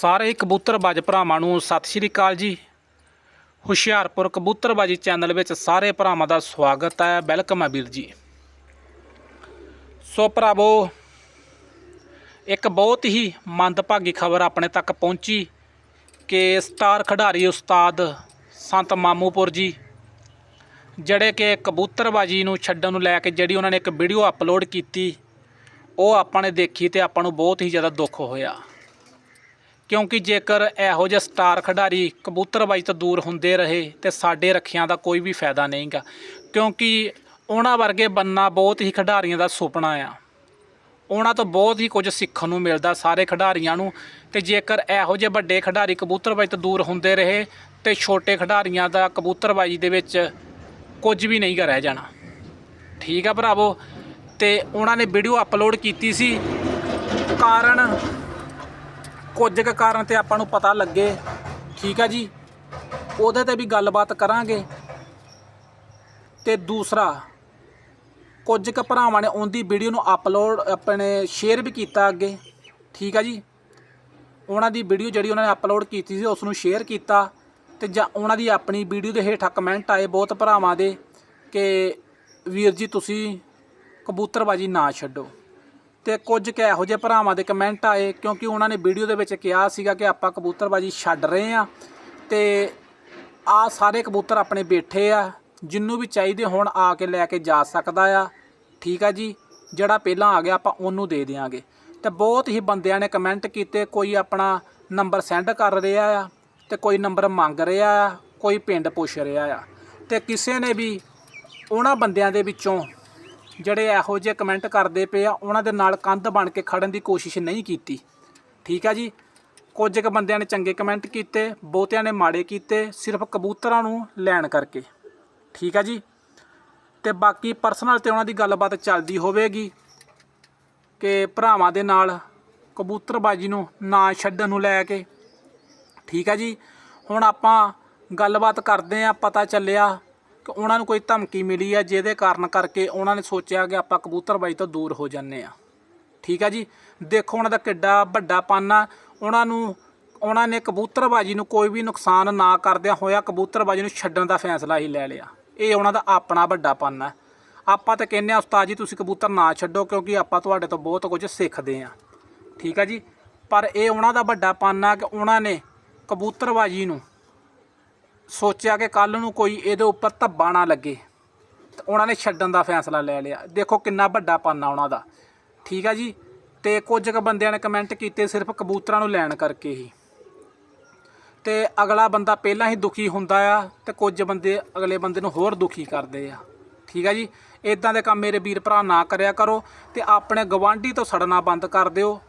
ਸਾਰੇ ਕਬੂਤਰਬਾਜ਼ ਭਰਾਵਾਂ ਨੂੰ ਸਤਿ ਸ਼੍ਰੀ ਅਕਾਲ ਜੀ। ਹੁਸ਼ਿਆਰਪੁਰ ਕਬੂਤਰਬਾਜੀ ਚੈਨਲ ਵਿੱਚ ਸਾਰੇ ਭਰਾਵਾਂ ਦਾ ਸਵਾਗਤ ਹੈ। ਵੈਲਕਮ ਹੈ ਵੀਰ ਜੀ। ਸੋ ਭਰਾਵੋ, ਇੱਕ ਬਹੁਤ ਹੀ ਮੰਦਭਾਗੀ ਖਬਰ ਆਪਣੇ ਤੱਕ ਪਹੁੰਚੀ ਕਿ ਸਟਾਰ ਖਿਡਾਰੀ ਉਸਤਾਦ ਸੰਤ ਮਾਮੂਪੁਰ ਜੀ, ਜਿਹੜੇ ਕਿ ਕਬੂਤਰਬਾਜੀ ਨੂੰ ਛੱਡਣ ਨੂੰ ਲੈ ਕੇ ਜਿਹੜੀ ਉਹਨਾਂ ਨੇ ਇੱਕ ਵੀਡੀਓ ਅਪਲੋਡ ਕੀਤੀ, ਉਹ ਆਪਾਂ ਨੇ ਦੇਖੀ ਤੇ ਆਪਾਂ ਨੂੰ ਬਹੁਤ ਹੀ ਜ਼ਿਆਦਾ ਦੁੱਖ ਹੋਇਆ। ਕਿਉਂਕਿ ਜੇਕਰ ਇਹੋ ਜਿਹੇ ਸਟਾਰ ਖਿਡਾਰੀ ਕਬੂਤਰਬਾਜੀ ਤੋਂ ਦੂਰ ਹੁੰਦੇ ਰਹੇ ਤੇ ਸਾਡੇ ਰੱਖਿਆਂ ਦਾ ਕੋਈ ਵੀ ਫਾਇਦਾ ਨਹੀਂਗਾ। ਕਿਉਂਕਿ ਉਹਨਾਂ ਵਰਗੇ ਬੰਨਾ ਬਹੁਤ ਹੀ ਖਿਡਾਰੀਆਂ ਦਾ ਸੁਪਨਾ ਆ। ਉਹਨਾਂ ਤੋਂ ਬਹੁਤ ਹੀ ਕੁਝ ਸਿੱਖਣ ਨੂੰ ਮਿਲਦਾ ਸਾਰੇ ਖਿਡਾਰੀਆਂ ਨੂੰ। ਤੇ ਜੇਕਰ ਇਹੋ ਜਿਹੇ ਵੱਡੇ ਖਿਡਾਰੀ ਕਬੂਤਰਬਾਜੀ ਤੋਂ ਦੂਰ ਹੁੰਦੇ ਰਹੇ ਤੇ ਛੋਟੇ ਖਿਡਾਰੀਆਂ ਦਾ ਕਬੂਤਰਬਾਜੀ ਦੇ ਵਿੱਚ ਕੁਝ ਵੀ ਨਹੀਂ ਰਹਿ ਜਾਣਾ। ਠੀਕ ਆ ਭਰਾਵੋ, ਤੇ ਉਹਨਾਂ ਨੇ ਵੀਡੀਓ ਅਪਲੋਡ ਕੀਤੀ ਸੀ। ਕਾਰਨ ਕੁਝ ਕੁ ਕਾਰਨ ਤੇ ਆਪਾਂ ਨੂੰ ਪਤਾ ਲੱਗੇ। ਠੀਕ ਆ ਜੀ। ਉਹਦੇ ਤੇ ਵੀ ਗੱਲਬਾਤ ਕਰਾਂਗੇ। ਤੇ ਦੂਸਰਾ, ਕੁਝ ਕੁ ਭਰਾਵਾਂ ਨੇ ਉਹਦੀ ਵੀਡੀਓ ਨੂੰ ਅਪਲੋਡ ਆਪਣੇ ਸ਼ੇਅਰ ਵੀ ਕੀਤਾ ਅੱਗੇ। ਠੀਕ ਆ ਜੀ। ਉਹਨਾਂ ਦੀ ਵੀਡੀਓ ਜਿਹੜੀ ਉਹਨਾਂ ਨੇ ਅਪਲੋਡ ਕੀਤੀ ਸੀ ਉਸ ਨੂੰ ਸ਼ੇਅਰ ਕੀਤਾ। ਤੇ ਜਾਂ ਉਹਨਾਂ ਦੀ ਆਪਣੀ ਵੀਡੀਓ ਦੇ ਹੇਠਾਂ ਕਮੈਂਟ ਆਏ ਬਹੁਤ ਭਰਾਵਾਂ ਦੇ ਕਿ, ਵੀਰ ਜੀ, ਤੁਸੀਂ ਕਬੂਤਰਬਾਜੀ ਨਾ ਛੱਡੋ। ਤੇ ਕੁਝ ਕੁ ਇਹੋ ਜਿਹੇ ਭਰਾਵਾਂ ਦੇ ਕਮੈਂਟ ਆਏ, ਕਿਉਂਕਿ ਉਹਨਾਂ ਨੇ ਵੀਡੀਓ ਦੇ ਵਿੱਚ ਕਿਹਾ ਸੀਗਾ ਕਿ ਆਪਾਂ ਕਬੂਤਰਬਾਜੀ ਛੱਡ ਰਹੇ ਆ ਤੇ ਆ ਸਾਰੇ ਕਬੂਤਰ ਆਪਣੇ ਬੈਠੇ ਆ, ਜਿੰਨੂੰ ਵੀ ਚਾਹੀਦੇ ਹੁਣ ਆ ਕੇ ਲੈ ਕੇ ਜਾ ਸਕਦਾ ਆ, ਠੀਕ ਆ ਜੀ? ਜਿਹੜਾ ਪਹਿਲਾਂ ਆ ਗਿਆ, ਆਪਾਂ ਉਹਨੂੰ ਦੇ ਦਿਆਂਗੇ। ਤੇ ਬਹੁਤ ਹੀ ਬੰਦਿਆਂ ਨੇ ਕਮੈਂਟ ਕੀਤੇ, ਕੋਈ ਆਪਣਾ ਨੰਬਰ ਸੈਂਡ ਕਰ ਰਿਹਾ ਆ, ਤੇ ਕੋਈ ਨੰਬਰ ਮੰਗ ਰਿਹਾ ਆ, ਕੋਈ ਪਿੰਡ ਪੁੱਛ ਰਿਹਾ ਆ। ਤੇ ਕਿਸੇ ਨੇ ਵੀ ਉਹਨਾਂ ਬੰਦਿਆਂ ਦੇ ਵਿੱਚੋਂ ਜਿਹੜੇ ਇਹੋ ਜਿਹੇ ਕਮੈਂਟ ਕਰਦੇ ਪਏ ਆ, ਉਹਨਾਂ ਦੇ ਨਾਲ ਕੰਧ ਬਣ ਕੇ ਖੜਨ ਦੀ ਕੋਸ਼ਿਸ਼ ਨਹੀਂ ਕੀਤੀ। ਠੀਕ ਆ ਜੀ? ਕੁਝ ਕੁ ਬੰਦਿਆਂ ਨੇ ਚੰਗੇ ਕਮੈਂਟ ਕੀਤੇ, ਬਹੁਤਿਆਂ ਨੇ ਮਾੜੇ ਕੀਤੇ, ਸਿਰਫ ਕਬੂਤਰਾਂ ਨੂੰ ਲੈਣ ਕਰਕੇ। ਠੀਕ ਆ ਜੀ? ਤੇ ਬਾਕੀ ਪਰਸਨਲ ਤੇ ਉਹਨਾਂ ਦੀ ਗੱਲਬਾਤ ਚੱਲਦੀ ਹੋਵੇਗੀ ਕਿ ਭਰਾਵਾਂ ਦੇ ਨਾਲ ਕਬੂਤਰਬਾਜੀ ਨੂੰ ਨਾ ਛੱਡਣ ਨੂੰ ਲੈ ਕੇ। ਠੀਕ ਆ ਜੀ? ਹੁਣ ਆਪਾਂ ਗੱਲਬਾਤ ਕਰਦੇ ਆ, ਪਤਾ ਚੱਲਿਆ ਕਿ ਉਹਨਾਂ ਨੂੰ ਕੋਈ ਧਮਕੀ ਮਿਲੀ ਆ, ਜਿਹਦੇ ਕਾਰਨ ਕਰਕੇ ਉਹਨਾਂ ਨੇ ਸੋਚਿਆ ਕਿ ਆਪਾਂ ਕਬੂਤਰਬਾਜੀ ਤੋਂ ਦੂਰ ਹੋ ਜਾਂਦੇ ਆ। ਠੀਕ ਆ ਜੀ? ਦੇਖੋ ਉਹਨਾਂ ਦਾ ਕਿੱਡਾ ਵੱਡਾ ਪਾਨਾ। ਉਹਨਾਂ ਨੂੰ, ਉਹਨਾਂ ਨੇ ਕਬੂਤਰਬਾਜੀ ਨੂੰ ਕੋਈ ਵੀ ਨੁਕਸਾਨ ਨਾ ਕਰਦਿਆਂ ਹੋਇਆ ਕਬੂਤਰਬਾਜੀ ਨੂੰ ਛੱਡਣ ਦਾ ਫੈਸਲਾ ਹੀ ਲੈ ਲਿਆ। ਇਹ ਉਹਨਾਂ ਦਾ ਆਪਣਾ ਵੱਡਾ ਪਾਨਾ। ਆਪਾਂ ਤਾਂ ਕਹਿੰਦੇ ਆ ਉਸਤਾਦ ਜੀ, ਤੁਸੀਂ ਕਬੂਤਰ ਨਾ ਛੱਡੋ ਕਿਉਂਕਿ ਆਪਾਂ ਤੁਹਾਡੇ ਤੋਂ ਬਹੁਤ ਕੁਝ ਸਿੱਖਦੇ ਆ ਠੀਕ ਆ ਜੀ? ਪਰ ਇਹ ਉਹਨਾਂ ਦਾ ਵੱਡਾ ਪਾਨਾ ਕਿ ਉਹਨਾਂ ਨੇ ਕਬੂਤਰਬਾਜੀ ਨੂੰ ਸੋਚਿਆ ਕਿ ਕੱਲ ਨੂੰ ਕੋਈ ਇਹਦੇ ਉੱਪਰ ਧੱਬਾ ਨਾ ਲੱਗੇ। ਤੇ ਉਹਨਾਂ ਨੇ ਛੱਡਣ ਦਾ ਫੈਸਲਾ ਲੈ ਲਿਆ। ਦੇਖੋ ਕਿੰਨਾ ਵੱਡਾ ਪਾਨਾ ਉਹਨਾਂ ਦਾ। ਠੀਕ ਆ ਜੀ? ਤੇ ਕੁਝ ਕੁ ਬੰਦਿਆਂ ਨੇ ਕਮੈਂਟ ਕੀਤੇ ਸਿਰਫ ਕਬੂਤਰਾਂ ਨੂੰ ਲੈਣ ਕਰਕੇ ਹੀ। ਤੇ ਅਗਲਾ ਬੰਦਾ ਪਹਿਲਾਂ ਹੀ ਦੁਖੀ ਹੁੰਦਾ ਆ ਤੇ ਕੁਝ ਬੰਦੇ ਅਗਲੇ ਬੰਦੇ ਨੂੰ ਹੋਰ ਦੁਖੀ ਕਰਦੇ ਆ। ਠੀਕ ਆ ਜੀ? ਇਦਾਂ ਦੇ ਕੰਮ ਮੇਰੇ ਵੀਰ ਭਰਾ ਨਾ ਕਰਿਆ ਕਰੋ ਤੇ ਆਪਣੇ ਗਵਾਂਢੀ ਤੋਂ ਸੜਨਾ ਬੰਦ ਕਰ ਦਿਓ।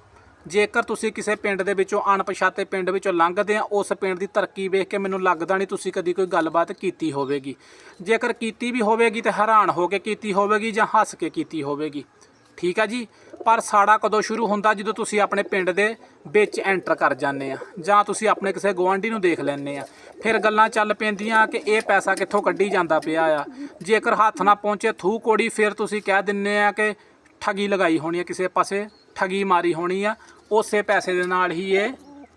ਜੇਕਰ ਤੁਸੀਂ ਕਿਸੇ ਪਿੰਡ ਦੇ ਵਿੱਚੋਂ ਅਣਪਛਾਤੇ ਪਿੰਡ ਵਿੱਚੋਂ ਲੰਘਦੇ ਆ, ਉਸ ਪਿੰਡ ਦੀ ਤਰੱਕੀ ਵੇਖ ਕੇ ਮੈਨੂੰ ਲੱਗਦਾ ਨਹੀਂ ਤੁਸੀਂ ਕਦੀ ਕੋਈ ਗੱਲਬਾਤ ਕੀਤੀ ਹੋਵੇਗੀ। ਜੇਕਰ ਕੀਤੀ ਵੀ ਹੋਵੇਗੀ ਤੇ ਹੈਰਾਨ ਹੋ ਕੇ ਕੀਤੀ ਹੋਵੇਗੀ ਜਾਂ ਹੱਸ ਕੇ ਕੀਤੀ ਹੋਵੇਗੀ। ਠੀਕ ਆ ਜੀ? ਪਰ ਸਾੜਾ ਕਦੋਂ ਸ਼ੁਰੂ ਹੁੰਦਾ ਜਦੋਂ ਤੁਸੀਂ ਆਪਣੇ ਪਿੰਡ ਦੇ ਵਿੱਚ ਐਂਟਰ ਕਰ ਜਾਂਦੇ ਆ ਜਾਂ ਤੁਸੀਂ ਆਪਣੇ ਕਿਸੇ ਗਵਾਂਢੀ ਨੂੰ ਦੇਖ ਲੈਂਦੇ ਆ। ਫਿਰ ਗੱਲਾਂ ਚੱਲ ਪੈਂਦੀਆਂ ਕਿ ਇਹ ਪੈਸਾ ਕਿੱਥੋਂ ਕੱਢੀ ਜਾਂਦਾ ਪਿਆ ਆ। ਜੇਕਰ ਹੱਥ ਨਾ ਪਹੁੰਚੇ ਥੂ ਕੋੜੀ, ਫਿਰ ਤੁਸੀਂ ਕਹਿ ਦਿੰਦੇ ਆ ਕਿ ਠਗੀ ਲਗਾਈ ਹੋਣੀ ਆ, ਕਿਸੇ ਪਾਸੇ ਠਗੀ ਮਾਰੀ ਹੋਣੀ ਆ। ਉਸੇ ਪੈਸੇ ਦੇ ਨਾਲ ਹੀ ਇਹ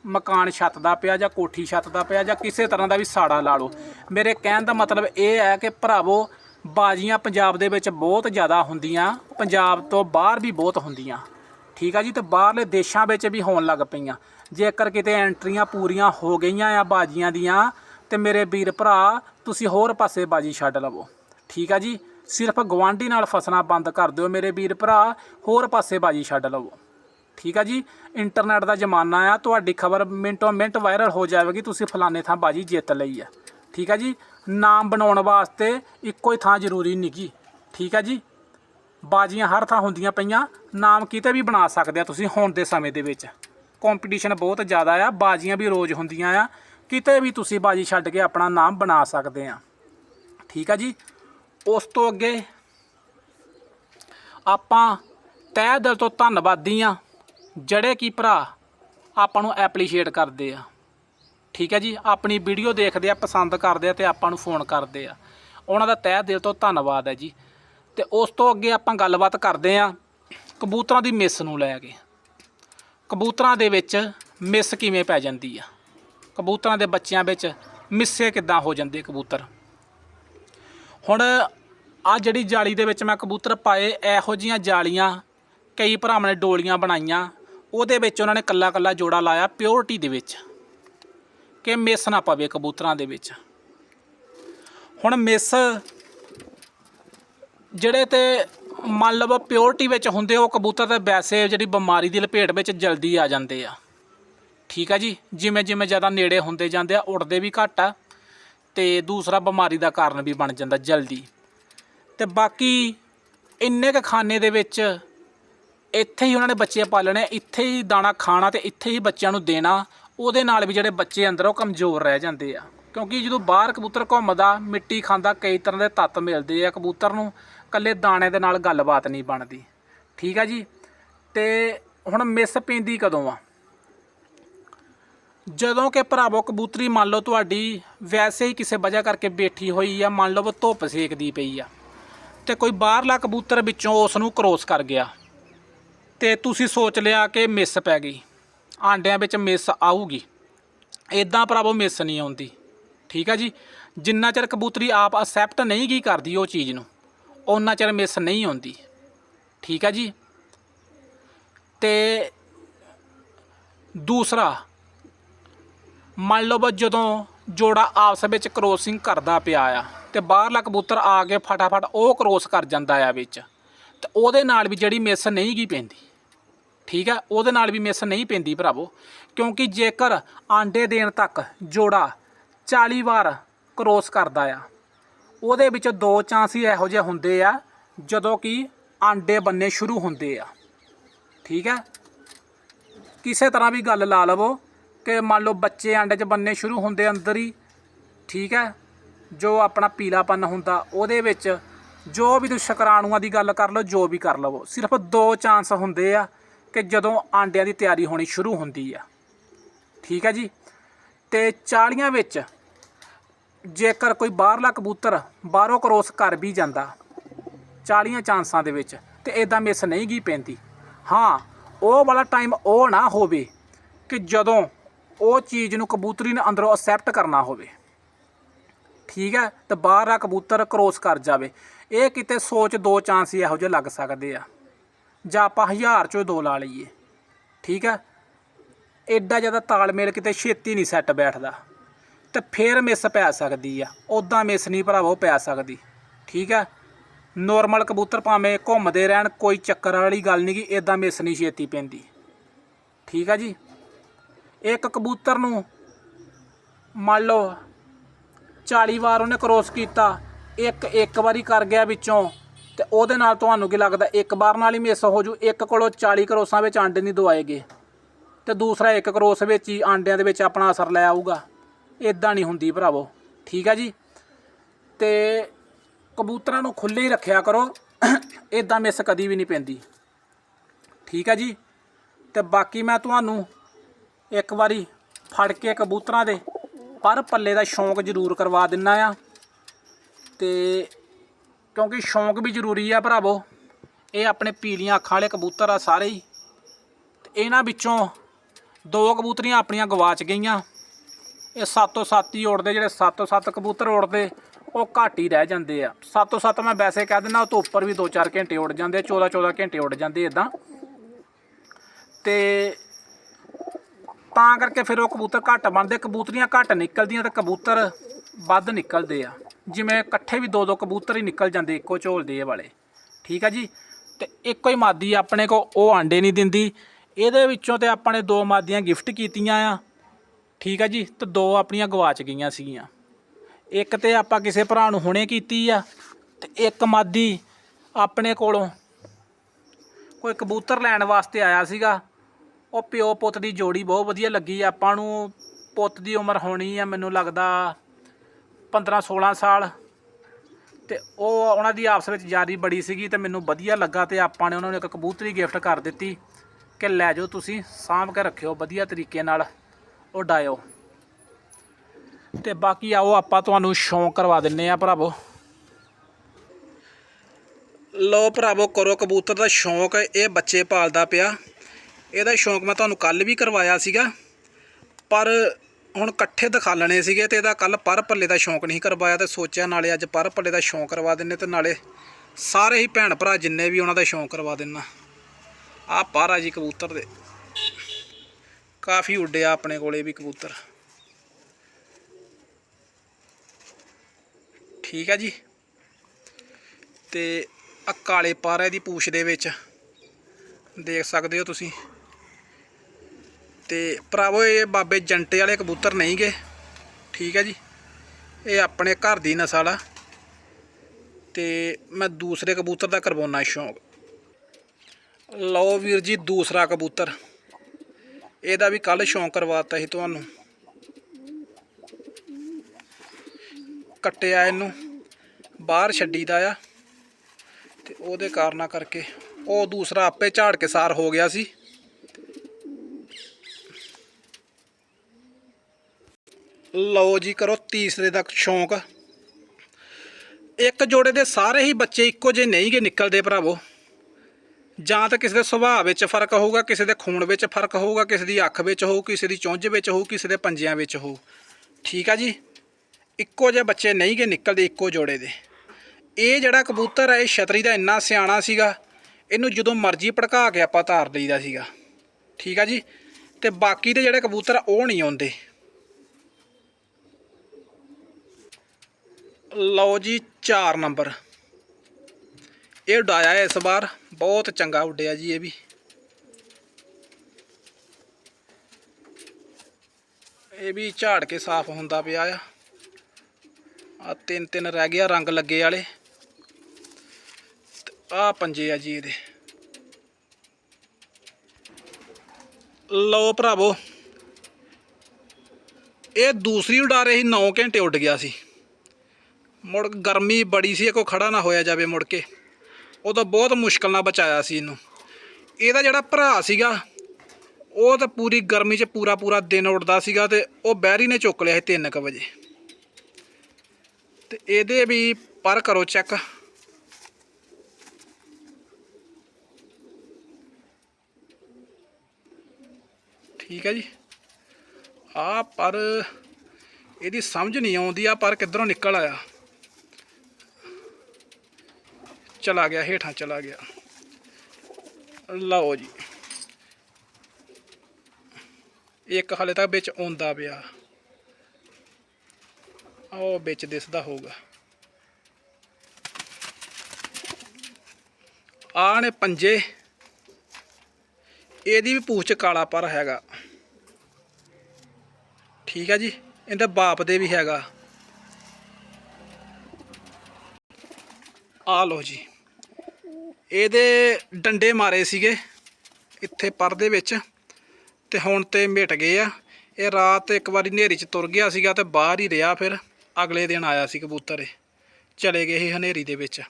ਮਕਾਨ ਛੱਤ ਦਾ ਪਿਆ ਜਾਂ ਕੋਠੀ ਛੱਤ ਦਾ ਪਿਆ ਜਾਂ ਕਿਸੇ ਤਰ੍ਹਾਂ ਦਾ ਵੀ ਸਾੜਾ ਲਾ ਲਓ। ਮੇਰੇ ਕਹਿਣ ਦਾ ਮਤਲਬ ਇਹ ਹੈ ਕਿ ਭਰਾਵੋ, ਬਾਜ਼ੀਆਂ ਪੰਜਾਬ ਦੇ ਵਿੱਚ ਬਹੁਤ ਜ਼ਿਆਦਾ ਹੁੰਦੀਆਂ, ਪੰਜਾਬ ਤੋਂ ਬਾਹਰ ਵੀ ਬਹੁਤ ਹੁੰਦੀਆਂ। ਠੀਕ ਆ ਜੀ, ਤੇ ਬਾਹਰਲੇ ਦੇਸ਼ਾਂ ਵਿੱਚ ਵੀ ਹੋਣ ਲੱਗ ਪਈਆਂ। ਜੇਕਰ ਕਿਤੇ ਐਂਟਰੀਆਂ ਪੂਰੀਆਂ ਹੋ ਗਈਆਂ ਆ ਬਾਜ਼ੀਆਂ ਦੀਆਂ, ਤੇ ਮੇਰੇ ਵੀਰ ਭਰਾ, ਤੁਸੀਂ ਹੋਰ ਪਾਸੇ ਬਾਜੀ ਛੱਡ ਲਵੋ। ਠੀਕ ਆ ਜੀ, ਸਿਰਫ ਗਵਾਂਢੀ ਨਾਲ ਫਸਣਾ ਬੰਦ ਕਰ ਦਿਓ ਮੇਰੇ ਵੀਰ ਭਰਾ, ਹੋਰ ਪਾਸੇ ਬਾਜੀ ਛੱਡ ਲਵੋ। ਠੀਕ ਆ ਜੀ? ਇੰਟਰਨੈਟ ਦਾ ਜ਼ਮਾਨਾ ਆ, ਤੁਹਾਡੀ ਖਬਰ ਮਿੰਟੋ ਮਿੰਟ ਵਾਇਰਲ ਹੋ ਜਾਵੇਗੀ, ਤੁਸੀਂ ਫਲਾਣੇ ਥਾਂ ਬਾਜੀ ਜਿੱਤ ਲਈ ਆ। ਠੀਕ ਆ ਜੀ? ਨਾਮ ਬਣਾਉਣ ਵਾਸਤੇ ਇੱਕੋ ਹੀ ਥਾਂ ਜ਼ਰੂਰੀ ਨਹੀਂ ਠੀਕ ਆ ਜੀ? ਬਾਜ਼ੀਆਂ ਹਰ ਥਾਂ ਹੁੰਦੀਆਂ ਪਈਆਂ, ਨਾਮ ਕਿਤੇ ਵੀ ਬਣਾ ਸਕਦੇ ਆ ਤੁਸੀਂ ਹੁਣ ਦੇ ਸਮੇਂ ਦੇ ਵਿੱਚ। ਕੰਪੀਟੀਸ਼ਨ ਬਹੁਤ ਜ਼ਿਆਦਾ ਆ, ਬਾਜ਼ੀਆਂ ਵੀ ਰੋਜ਼ ਹੁੰਦੀਆਂ ਆ, ਕਿਤੇ ਵੀ ਤੁਸੀਂ ਬਾਜੀ ਛੱਡ ਕੇ ਆਪਣਾ ਨਾਮ ਬਣਾ ਸਕਦੇ ਆ। ਠੀਕ ਆ ਜੀ? ਉਸ ਤੋਂ ਅੱਗੇ ਆਪਾਂ ਤਹਿ ਦਿਲ ਤੋਂ ਧੰਨਵਾਦੀ ਆ। ਜਿਹੜੇ ਕੀ ਭਰਾ, ਆਪਾਂ ਨੂੰ ਐਪਰੀਸ਼ੀਏਟ ਕਰਦੇ ਆ। ਠੀਕ ਹੈ ਜੀ, ਆਪਣੀ ਵੀਡੀਓ ਦੇਖਦੇ ਆ, ਪਸੰਦ ਕਰਦੇ ਆ ਤੇ ਆਪਾਂ ਨੂੰ ਫੋਨ ਕਰਦੇ ਆ। ਉਹਨਾਂ ਦਾ ਤਹਿ ਦਿਲ ਤੋਂ ਧੰਨਵਾਦ ਹੈ ਜੀ। ਤੇ ਉਸ ਤੋਂ ਅੱਗੇ ਆਪਾਂ ਗੱਲਬਾਤ ਕਰਦੇ ਆ, ਕਬੂਤਰਾਂ ਦੀ ਮਿਸ ਨੂੰ ਲੈ ਕੇ। ਕਬੂਤਰਾਂ ਦੇ ਵਿੱਚ ਮਿਸ ਕਿਵੇਂ ਪੈ ਜਾਂਦੀ ਆ? ਕਬੂਤਰਾਂ ਦੇ ਬੱਚਿਆਂ ਵਿੱਚ ਮਿੱਸੇ ਕਿੱਦਾਂ ਹੋ ਜਾਂਦੇ ਕਬੂਤਰ? ਹੁਣ ਆ ਜਿਹੜੀ ਜਾਲੀ ਦੇ ਵਿੱਚ ਮੈਂ ਕਬੂਤਰ ਪਾਏ, ਇਹੋ ਜੀਆਂ ਜਾਲੀਆਂ ਕਈ ਭਰਾਵਾਂ ਨੇ ਡੋਲੀਆਂ ਬਣਾਈਆਂ। ਉਹਦੇ ਵਿੱਚ ਉਹਨਾਂ ਨੇ ਕੱਲਾ ਕੱਲਾ ਜੋੜਾ ਲਾਇਆ ਪਿਓਰਿਟੀ ਦੇ ਵਿੱਚ, ਕਿ ਮਿਸ ਨਾ ਪਵੇ ਕਬੂਤਰਾਂ ਦੇ ਵਿੱਚ। ਹੁਣ ਮਿਸ ਜਿਹੜੇ ਤੇ ਮੰਨ ਲਓ ਪਿਓਰਿਟੀ ਵਿੱਚ ਹੁੰਦੇ ਉਹ ਕਬੂਤਰ ਤਾਂ ਵੈਸੇ ਜਿਹੜੀ ਬਿਮਾਰੀ ਦੀ ਲਪੇਟ ਵਿੱਚ ਜਲਦੀ ਆ ਜਾਂਦੇ ਆ। ਠੀਕ ਆ ਜੀ? ਜਿਵੇਂ ਜਿਵੇਂ ਜ਼ਿਆਦਾ ਨੇੜੇ ਹੁੰਦੇ ਜਾਂਦੇ ਆ ਉੜਦੇ ਵੀ ਘੱਟ ਆ, ਤੇ ਦੂਸਰਾ ਬਿਮਾਰੀ ਦਾ ਕਾਰਨ ਵੀ ਬਣ ਜਾਂਦਾ ਜਲਦੀ। ਤੇ ਬਾਕੀ ਇੰਨੇ ਕ ਖਾਨੇ ਦੇ ਵਿੱਚ ਇੱਥੇ ਹੀ ਉਹਨਾਂ ਨੇ ਬੱਚੇ ਪਾਲਣੇ, ਇੱਥੇ ਹੀ ਦਾਣਾ ਖਾਣਾ ਤੇ ਇੱਥੇ ਹੀ ਬੱਚਿਆਂ ਨੂੰ ਦੇਣਾ, ਉਹਦੇ ਨਾਲ ਵੀ ਜਿਹੜੇ ਬੱਚੇ ਅੰਦਰ ਉਹ ਕਮਜ਼ੋਰ ਰਹਿ ਜਾਂਦੇ ਆ। ਕਿਉਂਕਿ ਜਦੋਂ ਬਾਹਰ ਕਬੂਤਰ ਘੁੰਮਦਾ, ਮਿੱਟੀ ਖਾਂਦਾ, ਕਈ ਤਰ੍ਹਾਂ ਦੇ ਤੱਤ ਮਿਲਦੇ ਆ ਕਬੂਤਰ ਨੂੰ ਕੱਲੇ ਦਾਣੇ ਦੇ ਨਾਲ ਗੱਲਬਾਤ ਨਹੀਂ ਬਣਦੀ। ਠੀਕ ਆ ਜੀ? ਤੇ ਹੁਣ ਮਿਸ ਪੈਂਦੀ ਕਦੋਂ ਆ? ਜਦੋਂ ਕਿ ਭਰਾਵੋ, ਕਬੂਤਰੀ ਮੰਨ ਲਓ ਤੁਹਾਡੀ ਵੈਸੇ ਹੀ ਕਿਸੇ ਵਜ੍ਹਾ ਕਰਕੇ ਬੈਠੀ ਹੋਈ ਆ, ਮੰਨ ਲਓ ਉਹ ਧੁੱਪ ਸੇਕਦੀ ਪਈ ਆ, ਤੇ ਕੋਈ ਬਾਹਰਲਾ ਕਬੂਤਰ ਵਿੱਚੋਂ ਉਸ ਨੂੰ ਕ੍ਰੋਸ ਕਰ ਗਿਆ। ਤੇ ਤੁਸੀਂ ਸੋਚ ਲਿਆ ਕਿ ਮਿਸ ਪੈ ਗਈ। ਆਂਡਿਆਂ ਵਿੱਚ ਮਿਸ ਆਊਗੀ। ਇਦਾਂ ਭਰਾਵੋ, ਮਿਸ ਨਹੀਂ ਆਉਂਦੀ। ਠੀਕ ਆ ਜੀ? ਜਿੰਨਾ ਚਿਰ ਕਬੂਤਰੀ ਆਪ ਅਸੈਪਟ ਨਹੀਂ ਕੀ ਕਰਦੀ ਉਹ ਚੀਜ਼ ਨੂੰ ਉਹਨਾਂ ਚਿਰ ਮਿਸ ਨਹੀਂ ਆਉਂਦੀ। ਠੀਕ ਆ ਜੀ? ਤੇ ਦੂਸਰਾ, ਮੰਨ ਲਓ ਜਦੋਂ ਜੋੜਾ ਆਪਸ ਵਿੱਚ ਕ੍ਰੋਸਿੰਗ ਕਰਦਾ ਪਿਆ ਆ ਤੇ ਬਾਹਰਲਾ ਕਬੂਤਰ ਆ ਕੇ ਫਟਾਫਟ ਉਹ ਕ੍ਰੋਸ ਕਰ ਜਾਂਦਾ ਆ ਵਿੱਚ, ਤੇ ਉਹਦੇ ਨਾਲ ਵੀ ਜਿਹੜੀ ਮਿਸ ਨਹੀਂ ਗਈ ਪੈਂਦੀ। ਠੀਕ ਹੈ? ਉਹਦੇ ਨਾਲ ਵੀ ਮਿਸ ਨਹੀਂ ਪੈਂਦੀ ਭਰਾਵੋ। ਕਿਉਂਕਿ ਜੇਕਰ ਆਂਡੇ ਦੇਣ ਤੱਕ ਜੋੜਾ 40 ਵਾਰ ਕ੍ਰੋਸ ਕਰਦਾ ਆ, ਉਹਦੇ ਵਿੱਚ ਦੋ ਚਾਂਸ ਹੀ ਇਹੋ ਜਿਹੇ ਹੁੰਦੇ ਆ, ਜਦੋਂ ਕਿ ਆਂਡੇ ਬੰਨੇ ਸ਼ੁਰੂ ਹੁੰਦੇ ਆ। ਠੀਕ ਹੈ? ਕਿਸੇ ਤਰ੍ਹਾਂ ਵੀ ਗੱਲ ਲਾ ਲਵੋ ਕਿ ਮੰਨ ਲਓ ਬੱਚੇ ਆਂਡੇ 'ਚ ਬੰਨੇ ਸ਼ੁਰੂ ਹੁੰਦੇ ਅੰਦਰ ਹੀ, ਠੀਕ ਹੈ? ਜੋ ਆਪਣਾ ਪੀਲਾਪਨ ਹੁੰਦਾ, ਉਹਦੇ ਵਿੱਚ ਜੋ ਵੀ ਤੁਸੀਂ ਸ਼ੁਕਰਾਣੂਆਂ ਦੀ ਗੱਲ ਕਰ ਲਓ, ਜੋ ਵੀ ਕਰ ਲਵੋ, ਸਿਰਫ ਦੋ ਚਾਂਸ ਹੁੰਦੇ ਆ। ਕਿ ਜਦੋਂ ਆਂਡਿਆਂ ਦੀ ਤਿਆਰੀ ਹੋਣੀ ਸ਼ੁਰੂ ਹੁੰਦੀ ਆ। ਠੀਕ ਹੈ ਜੀ? ਤੇ 40 ਵਿੱਚ ਜੇਕਰ ਕੋਈ ਬਾਹਰਲਾ ਕਬੂਤਰ ਬਾਹਰੋਂ ਕਰੋਸ ਕਰ ਵੀ ਜਾਂਦਾ 40 ਚਾਂਸਾਂ ਦੇ ਵਿੱਚ, ਤੇ ਇਦਾਂ ਮਿਸ ਨਹੀਂ ਗਈ ਪੈਂਦੀ। ਹਾਂ, ਉਹ ਵਾਲਾ ਟਾਈਮ ਉਹ ਨਾ ਹੋਵੇ ਕਿ ਜਦੋਂ ਉਹ ਚੀਜ਼ ਨੂੰ ਕਬੂਤਰੀ ਨੇ ਅੰਦਰੋਂ ਅਸੈਪਟ ਕਰਨਾ ਹੋਵੇ। ਠੀਕ ਹੈ ਤੇ ਬਾਹਰਲਾ ਕਬੂਤਰ ਕਰੋਸ ਕਰ ਜਾਵੇ। ਇਹ ਕਿਤੇ ਸੋਚ ਦੋ ਚਾਂਸ ਹੀ ਇਹੋ ਜਿਹੇ ਲੱਗ ਸਕਦੇ ਆ। ਜਾਂ ਆਪਾਂ ਹਜ਼ਾਰ ਚੋਂ ਦੋ ਲਾ ਲਈਏ, ਠੀਕ ਹੈ? ਐਡਾ ਜ਼ਿਆਦਾ ਤਾਲਮੇਲ ਕਿਤੇ ਛੇਤੀ ਨਹੀਂ ਸੈੱਟ ਬੈਠਦਾ। ਤੇ ਫੇਰ ਮਿਸ ਪੈ ਸਕਦੀ ਆ। ਉਦਾਂ ਮਿਸ ਨਹੀਂ ਭਰਾਵੋ ਪੈ ਸਕਦੀ, ਠੀਕ ਹੈ? ਨੋਰਮਲ ਕਬੂਤਰ ਭਾਵੇਂ ਘੁੰਮਦੇ ਰਹਿਣ, ਕੋਈ ਚੱਕਰ ਵਾਲੀ ਗੱਲ ਨਹੀਂ ਕਿ ਇਦਾਂ ਮਿਸ ਨਹੀਂ ਛੇਤੀ ਪੈਂਦੀ। ਠੀਕ ਆ ਜੀ? ਇੱਕ ਕਬੂਤਰ ਨੂੰ ਮੰਨ ਲਓ 40 ਵਾਰ ਉਹਨੇ ਕ੍ਰੋਸ ਕੀਤਾ ਇੱਕ ਇੱਕ ਵਾਰੀ ਕਰ ਗਿਆ ਵਿੱਚੋਂ ਤੇ ਉਹਦੇ ਨਾਲ ਤੁਹਾਨੂੰ ਕੀ ਲੱਗਦਾ ਇੱਕ ਵਾਰ ਨਾਲ ਹੀ ਮਿਸ ਹੋ ਜੂ? ਇੱਕ ਕੋਲੋਂ 40 ਕਰੋਸਾਂ ਵਿੱਚ ਆਂਡੇ ਨਹੀਂ ਦਵਾਏਗੇ। ਤੇ ਦੂਸਰਾ ਇੱਕ ਕਰੋਸ ਵਿੱਚ ਹੀ ਆਂਡਿਆਂ ਦੇ ਵਿੱਚ ਆਪਣਾ ਅਸਰ ਲੈ ਆਊਗਾ। ਇਦਾਂ ਨਹੀਂ ਹੁੰਦੀ ਭਰਾਵੋ। ਠੀਕ ਆ ਜੀ? ਤੇ ਕਬੂਤਰਾਂ ਨੂੰ ਖੁੱਲੇ ਹੀ ਰੱਖਿਆ ਕਰੋ। ਇਦਾਂ ਮਿਸ ਕਦੀ ਵੀ ਨਹੀਂ ਪੈਂਦੀ। ਠੀਕ ਆ ਜੀ? ਤੇ ਬਾਕੀ ਮੈਂ ਤੁਹਾਨੂੰ ਇੱਕ ਵਾਰੀ ਫੜ ਕੇ ਕਬੂਤਰਾਂ ਦੇ ਪਰ ਪੱਲੇ ਦਾ ਸ਼ੌਂਕ ਜ਼ਰੂਰ ਕਰਵਾ ਦਿੰਨਾ ਆ। ਤੇ ਕਿਉਂਕਿ ਸ਼ੌਂਕ ਵੀ ਜ਼ਰੂਰੀ ਆ ਭਰਾਵੋ। ਇਹ ਆਪਣੇ ਪੀਲੀਆਂ ਅੱਖਾਂ ਵਾਲੇ ਕਬੂਤਰ ਆ ਸਾਰੇ ਹੀ। ਤੇ ਇਹਨਾਂ ਵਿੱਚੋਂ ਦੋ ਕਬੂਤਰੀਆਂ ਆਪਣੀਆਂ ਗਵਾਚ ਗਈਆਂ। ਇਹ ਸੱਤੋਂ ਸੱਤ ਹੀ ਉੜਦੇ, ਜਿਹੜੇ ਸੱਤੋਂ ਸੱਤ ਕਬੂਤਰ ਉੜਦੇ, ਉਹ ਘੱਟ ਹੀ ਰਹਿ ਜਾਂਦੇ ਆ। ਸੱਤੋਂ ਸੱਤ ਮੈਂ ਵੈਸੇ ਕਹਿ ਦਿੰਦਾ, ਉਹ ਤੋਂ ਉੱਪਰ ਵੀ 2-4 ਘੰਟੇ ਉੜ ਜਾਂਦੇ ਆ 14-14 ਘੰਟੇ ਉੜ ਜਾਂਦੇ ਇਦਾਂ ਤੇ ਤਾਂ ਕਰਕੇ ਫਿਰ ਉਹ ਕਬੂਤਰ ਘੱਟ ਬਣਦੇ, ਕਬੂਤਰੀਆਂ ਘੱਟ ਨਿਕਲਦੀਆਂ ਤੇ ਕਬੂਤਰ ਵੱਧ ਨਿਕਲਦੇ ਆ। ਜਿਵੇਂ ਇਕੱਠੇ ਵੀ ਦੋ ਦੋ ਕਬੂਤਰ ਹੀ ਨਿਕਲ ਜਾਂਦੇ, ਇੱਕੋ ਝੋਲ ਦੇ ਵਾਲੇ। ਠੀਕ ਆ ਜੀ? ਤੇ ਇੱਕੋ ਹੀ ਮਾਦੀ ਆਪਣੇ ਕੋ ਉਹ ਆਂਡੇ ਨਹੀਂ ਦਿੰਦੀ। ਇਹਦੇ ਵਿੱਚੋਂ ਤੇ ਆਪਾਂ ਨੇ ਦੋ ਮਾਦੀਆਂ ਗਿਫਟ ਕੀਤੀਆਂ ਆ। ਠੀਕ ਆ ਜੀ? ਤੇ ਦੋ ਆਪਣੀਆਂ ਗਵਾਚ ਗਈਆਂ ਸੀਗੀਆਂ। ਇੱਕ ਤੇ ਆਪਾਂ ਕਿਸੇ ਭਰਾ ਨੂੰ ਹੁਣੇ ਕੀਤੀ ਆ, ਤੇ ਇੱਕ ਮਾਦੀ ਆਪਣੇ ਕੋਲੋਂ ਕੋਈ ਕਬੂਤਰ ਲੈਣ ਵਾਸਤੇ ਆਇਆ ਸੀਗਾ। ਉਹ ਪਿਓ ਪੁੱਤ ਦੀ ਜੋੜੀ ਬਹੁਤ ਵਧੀਆ ਲੱਗੀ। ਆਪਾਂ ਨੂੰ ਪੁੱਤ ਦੀ ਉਮਰ ਹੋਣੀ ਆ, ਮੈਨੂੰ ਲੱਗਦਾ 15 16 ਸਾਲ ਤੇ ਉਹ ਉਹਨਾਂ ਦੀ ਆਪਸ ਵਿੱਚ ਯਾਰੀ ਬੜੀ ਸੀਗੀ ਤੇ ਮੈਨੂੰ ਵਧੀਆ ਲੱਗਾ ਤੇ ਆਪਾਂ ਨੇ ਉਹਨਾਂ ਨੂੰ ਇੱਕ ਕਬੂਤਰੀ ਗਿਫਟ ਕਰ ਦਿੱਤੀ ਕਿ ਲੈ ਜਾਓ ਤੁਸੀਂ, ਸਾਂਭ ਕੇ ਰੱਖਿਓ, ਵਧੀਆ ਤਰੀਕੇ ਨਾਲ ਉਡਾਇਓ ਤੇ ਬਾਕੀ ਆਓ ਆਪਾਂ ਤੁਹਾਨੂੰ ਸ਼ੌਂਕ ਕਰਵਾ ਦਿੰਨੇ ਆ ਭਰਾਵੋ। ਲੋ ਭਰਾਵੋ, ਕਰੋ ਕਬੂਤਰ ਦਾ ਸ਼ੌਂਕ, ਇਹ ਬੱਚੇ ਪਾਲਦਾ ਪਿਆ। ਇਹਦਾ ਸ਼ੌਂਕ ਮੈਂ ਤੁਹਾਨੂੰ ਕੱਲ ਵੀ ਕਰਵਾਇਆ ਸੀਗਾ, ਪਰ ਹੁਣ ਇਕੱਠੇ ਦਿਖਾ ਲੈਣੇ ਸੀਗੇ ਤੇ ਇਹਦਾ ਕੱਲ ਪਰ ਭੱਲੇ ਦਾ ਸ਼ੌਂਕ ਨਹੀਂ ਕਰਵਾਇਆ ਤੇ ਸੋਚਿਆ ਨਾਲੇ ਅੱਜ ਪਰ ਭੱਲੇ ਦਾ ਸ਼ੌਂਕ ਕਰਵਾ ਦਿੰਨੇ ਤੇ ਨਾਲੇ ਸਾਰੇ ਹੀ ਭੈਣ ਭਰਾ ਜਿੰਨੇ ਵੀ ਉਹਨਾਂ ਦਾ ਸ਼ੌਂਕ ਕਰਵਾ ਦੇਣਾ ਆਹ ਪਰ ਆ ਜੀ ਕਬੂਤਰ ਦੇ। ਕਾਫੀ ਉੱਡਿਆ ਆਪਣੇ ਕੋਲੇ ਵੀ ਕਬੂਤਰ। ਠੀਕ ਹੈ ਜੀ। ਤੇ ਆ ਕਾਲੇ ਪਾਰੇ ਦੀ ਪੂਛ ਦੇ ਵਿੱਚ ਦੇਖ ਸਕਦੇ ਹੋ ਤੁਸੀਂ। ਤੇ ਭਰਾਵੋ, ਇਹ ਬਾਬੇ ਜੰਟੇ ਵਾਲੇ ਕਬੂਤਰ ਨਹੀਂ ਗਏ ਠੀਕ ਹੈ ਜੀ। ਇਹ ਆਪਣੇ ਘਰ ਦੀ ਨਸਲ ਆ। ਤੇ ਮੈਂ ਦੂਸਰੇ ਕਬੂਤਰ ਦਾ ਕਰਵਾਉਣਾ ਸ਼ੌਂਕ। ਲਓ ਵੀਰ ਜੀ, ਦੂਸਰਾ ਕਬੂਤਰ। ਇਹਦਾ ਵੀ ਕੱਲ ਸ਼ੌਂਕ ਕਰਵਾਤਾ ਸੀ ਤੁਹਾਨੂੰ। ਕੱਟਿਆ ਇਹਨੂੰ। ਬਾਹਰ ਛੱਡੀਦਾ ਆ। ਤੇ ਉਹਦੇ ਕਾਰਨਾਂ ਕਰਕੇ ਉਹ ਦੂਸਰਾ ਆਪੇ ਝਾੜ ਕੇ ਸਾਰ ਹੋ ਗਿਆ ਸੀ। ਲਓ ਜੀ ਕਰੋ ਤੀਸਰੇ ਦਾ ਸ਼ੌਂਕ। ਇੱਕ ਜੋੜੇ ਦੇ ਸਾਰੇ ਹੀ ਬੱਚੇ ਇੱਕੋ ਜਿਹੇ ਨਹੀਂ ਗੇ ਨਿਕਲਦੇ ਭਰਾਵੋ। ਜਾਂ ਤਾਂ ਕਿਸੇ ਦੇ ਸੁਭਾਅ ਵਿੱਚ ਫ਼ਰਕ ਹੋਊਗਾ, ਕਿਸੇ ਦੇ ਖੂਨ ਵਿੱਚ ਫ਼ਰਕ ਹੋਊਗਾ, ਕਿਸੇ ਦੀ ਅੱਖ ਵਿੱਚ ਹੋਊ, ਕਿਸੇ ਦੀ ਚੁੰਝ ਵਿੱਚ ਹੋਊ, ਕਿਸੇ ਦੇ ਪੰਜਿਆਂ ਵਿੱਚ ਹੋਊ। ਠੀਕ ਆ ਜੀ? ਇੱਕੋ ਜਿਹੇ ਬੱਚੇ ਨਹੀਂ ਗੇ ਨਿਕਲਦੇ ਇੱਕੋ ਜੋੜੇ ਦੇ। ਇਹ ਜਿਹੜਾ ਕਬੂਤਰ ਹੈ ਇਹ ਛਤਰੀ ਦਾ ਇੰਨਾ ਸਿਆਣਾ ਸੀਗਾ, ਇਹਨੂੰ ਜਦੋਂ ਮਰਜ਼ੀ ਭੜਕਾ ਕੇ ਆਪਾਂ ਧਾਰ ਲਈਦਾ ਸੀਗਾ। ਠੀਕ ਆ ਜੀ? ਤੇ ਬਾਕੀ ਦੇ ਜਿਹੜੇ ਕਬੂਤਰ ਉਹ ਨਹੀਂ ਆਉਂਦੇ। ਲਓ ਜੀ 4 ਨੰਬਰ। ਇਹ ਉਡਾਇਆ ਇਸ ਵਾਰ, ਬਹੁਤ ਚੰਗਾ ਉੱਡਿਆ ਜੀ ਇਹ ਵੀ। ਇਹ ਵੀ ਝਾੜ ਕੇ ਸਾਫ਼ ਹੁੰਦਾ ਪਿਆ ਆ। ਆ ਤਿੰਨ ਤਿੰਨ ਰਹਿ ਗਿਆ, ਰੰਗ ਲੱਗੇ ਵਾਲੇ। ਆ ਪੰਜੇ ਆ ਜੀ ਇਹਦੇ। ਲਓ ਭਰਾਵੋ, ਇਹ ਦੂਸਰੀ ਉਡਾ ਰਹੀ 9 ਘੰਟੇ ਉੱਡ ਗਿਆ ਸੀ। ਮੁੜ ਗਰਮੀ ਬੜੀ ਸੀ, ਇਹ ਕੋ ਖੜਾ ਨਾ ਹੋਇਆ ਜਾਵੇ ਮੁੜ ਕੇ। ਉਹ ਤਾਂ ਬਹੁਤ ਮੁਸ਼ਕਲ ਨਾਲ ਬਚਾਇਆ ਸੀ ਇਹਨੂੰ। ਇਹਦਾ ਜਿਹੜਾ ਭਰਾ ਸੀਗਾ, ਉਹ ਤਾਂ ਪੂਰੀ ਗਰਮੀ 'ਚ ਪੂਰਾ ਪੂਰਾ ਦਿਨ ਉੱਡਦਾ ਸੀਗਾ ਤੇ ਉਹ ਬੈਰੀ ਨੇ ਚੁੱਕ ਲਿਆ ਸੀ 3:00 ਵਜੇ। ਤੇ ਇਹਦੇ ਵੀ ਪਰ ਕਰੋ ਚੈੱਕ। ਠੀਕ ਹੈ ਜੀ। ਆ ਪਰ ਇਹਦੀ ਸਮਝ ਨਹੀਂ ਆਉਂਦੀ ਆ ਪਰ ਕਿੱਧਰੋਂ ਨਿਕਲ ਆਇਆ। ਚਲਾ ਗਿਆ, ਹੇਠਾਂ ਚਲਾ ਗਿਆ। ਲਓ ਜੀ। ਇੱਕ ਹਲੇ ਤੱਕ ਵਿੱਚ ਆਉਂਦਾ ਪਿਆ। ਉਹ ਵਿੱਚ ਦਿਸਦਾ ਹੋਊਗਾ। ਆ ਨੇ ਪੰਜੇ। ਇਹਦੀ ਵੀ ਪੂਛ 'ਚ ਕਾਲਾ ਪਰ ਹੈਗਾ। ਠੀਕ ਹੈ ਜੀ। ਇਹਦੇ ਬਾਪ ਦੇ ਵੀ ਹੈਗਾ। ਆ ਲੋ ਜੀ। ਇਹਦੇ ਡੰਡੇ ਮਾਰੇ ਸੀਗੇ ਇੱਥੇ ਪਰ ਦੇ ਵਿੱਚ ਤੇ ਹੁਣ ਤੇ ਮਿਟ ਗਏ ਆ। ਇਹ ਰਾਤ ਇੱਕ ਵਾਰੀ ਹਨੇਰੀ 'ਚ ਤੁਰ ਗਿਆ ਸੀਗਾ ਤੇ ਬਾਹਰ ਹੀ ਰਿਹਾ ਫਿਰ ਅਗਲੇ ਦਿਨ ਆਇਆ ਸੀ ਕਬੂਤਰ ਇਹ। ਚਲੇ ਗਏ ਸੀ ਹਨੇਰੀ ਦੇ ਵਿੱਚ।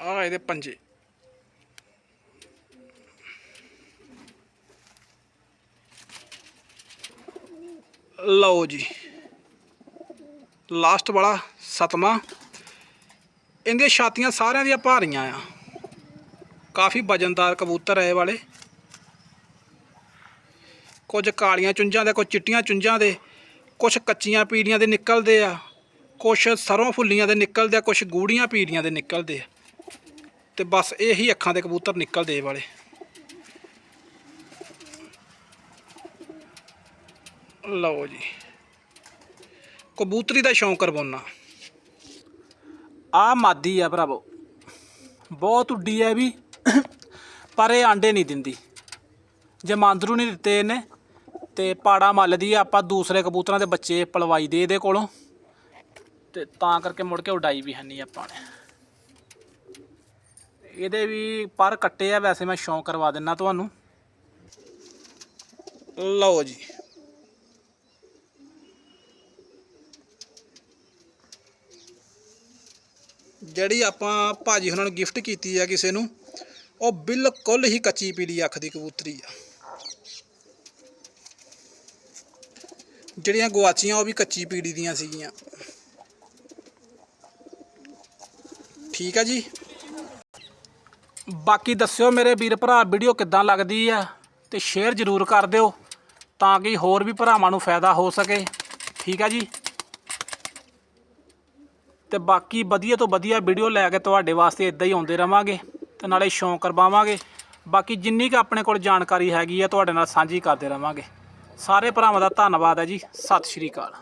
ਆ ਇਹਦੇ ਪੰਜੇ। ਲਓ ਜੀ। ਲਾਸਟ ਵਾਲਾ ਸਤਵਾਂ। ਇਹਦੀਆਂ ਛਾਤੀਆਂ ਸਾਰਿਆਂ ਦੀਆਂ ਭਾਰੀਆਂ ਆ। ਕਾਫੀ ਵਜਨਦਾਰ ਕਬੂਤਰ ਹੈ ਇਹ ਵਾਲੇ। ਕੁਝ ਕਾਲੀਆਂ ਚੁੰਝਾਂ ਦੇ, ਕੁਝ ਚਿੱਟੀਆਂ ਚੁੰਝਾਂ ਦੇ, ਕੁਝ ਕੱਚੀਆਂ ਪੀੜੀਆਂ ਦੇ ਨਿਕਲਦੇ ਆ। ਕੁਝ ਸਰੋਂ ਫੁੱਲੀਆਂ ਦੇ ਨਿਕਲਦੇ ਆ, ਕੁਝ ਗੂੜੀਆਂ ਪੀੜੀਆਂ ਦੇ ਨਿਕਲਦੇ ਆ। ਤੇ ਬਸ ਇਹੀ ਅੱਖਾਂ ਦੇ ਕਬੂਤਰ ਨਿਕਲਦੇ ਇਹ ਵਾਲੇ। ਲਓ ਜੀ। ਕਬੂਤਰੀ ਦਾ ਸ਼ੌਂਕ ਕਰਵਾਉਣਾ ਆ ਮਾਦੀ ਆ ਭਰਾਵੋ। ਬਹੁਤ ਉੱਡੀ ਐ ਵੀ। ਪਰ ਇਹ ਆਂਡੇ ਨਹੀਂ ਦਿੰਦੀ। ਜੇ ਮਾਂਦਰੂ ਨਹੀਂ ਦਿੱਤੇ ਇਹਨੇ, ਤੇ ਪਾੜਾ ਮੱਲਦੀ ਆ, ਆਪਾਂ ਦੂਸਰੇ ਕਬੂਤਰਾਂ ਦੇ ਬੱਚੇ ਪਲਵਾਈ ਦੇ ਇਹਦੇ ਕੋਲੋਂ। ਤੇ ਤਾਂ ਕਰਕੇ ਮੁੜ ਕੇ ਉਡਾਈ ਵੀ ਹੰਨੀ ਆਪਾਂ ਨੇ। ਇਹਦੇ ਵੀ ਪਰ ਕੱਟੇ ਆ, ਵੈਸੇ ਮੈਂ ਸ਼ੌਂਕ ਕਰਵਾ ਦਿੰਨਾ ਤੁਹਾਨੂੰ। ਲਓ ਜੀ। ਜਿਹੜੀ ਆਪਾਂ ਭਾਜੀ ਉਹਨਾਂ ਨੂੰ ਗਿਫਟ ਕੀਤੀ ਆ ਕਿਸੇ ਨੂੰ, ਉਹ ਬਿਲਕੁਲ ਹੀ ਕੱਚੀ ਪੀਲੀ ਅੱਖ ਦੀ ਕਬੂਤਰੀ ਆ। ਜਿਹੜੀਆਂ ਗਵਾਚੀਆਂ ਉਹ ਵੀ ਕੱਚੀ ਪੀੜੀ ਦੀਆਂ ਸੀਗੀਆਂ। ਠੀਕ ਆ ਜੀ? ਬਾਕੀ ਦੱਸਿਓ ਮੇਰੇ ਵੀਰ ਭਰਾ, ਵੀਡੀਓ ਕਿੱਦਾਂ ਲੱਗਦੀ ਆ ਤੇ ਸ਼ੇਅਰ ਜ਼ਰੂਰ ਕਰ ਦਿਓ ਤਾਂ ਕਿ ਹੋਰ ਵੀ ਭਰਾਵਾਂ ਨੂੰ ਫਾਇਦਾ ਹੋ ਸਕੇ। ਠੀਕ ਆ ਜੀ? ਤੇ ਬਾਕੀ ਵਧੀਆ ਤੋਂ ਵਧੀਆ ਵੀਡੀਓ ਲੈ ਕੇ ਤੁਹਾਡੇ ਵਾਸਤੇ ਇਦਾਂ ਹੀ ਆਉਂਦੇ ਰਵਾਂਗੇ ਤੇ ਨਾਲੇ ਸ਼ੌਂਕ ਕਰਵਾਵਾਂਗੇ ਬਾਕੀ ਜਿੰਨੀ ਕੁ ਆਪਣੇ ਕੋਲ ਜਾਣਕਾਰੀ ਹੈਗੀ ਆ, ਤੁਹਾਡੇ ਨਾਲ ਸਾਂਝੀ ਕਰਦੇ ਰਵਾਂਗੇ। ਸਾਰੇ ਭਰਾਵਾਂ ਦਾ ਧੰਨਵਾਦ ਹੈ ਜੀ। ਸਤਿ ਸ਼੍ਰੀ ਅਕਾਲ।